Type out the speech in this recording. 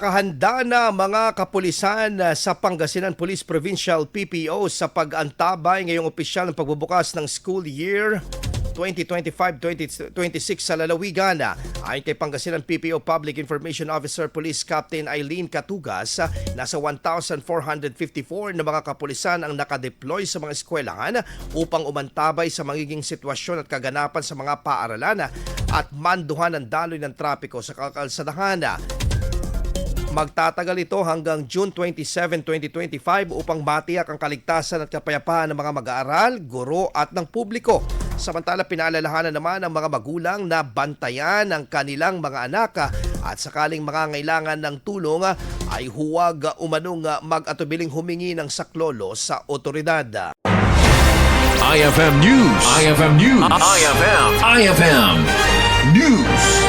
Kahanda na mga kapulisan uh, sa Pangasinan Police Provincial PPO sa pag-antabay ngayong opisyal ng pagbubukas ng school year 2025-2026 sa lalawigan. Ayon kay Pangasinan PPO Public Information Officer Police Captain Eileen Katugas, nasa 1,454 na mga kapulisan ang nakadeploy sa mga eskwelahan upang umantabay sa magiging sitwasyon at kaganapan sa mga paaralan at manduhan ang daloy ng trapiko sa kakalsadahan. Magtatagal ito hanggang June 27, 2025 upang matiyak ang kaligtasan at kapayapaan ng mga mag-aaral, guro at ng publiko. Samantala pinaalalahanan naman ang mga magulang na bantayan ang kanilang mga anak at sakaling mga ngailangan ng tulong ay huwag umanong mag-atubiling humingi ng saklolo sa otoridad. IFM News. IFM News. IFM. IFM News.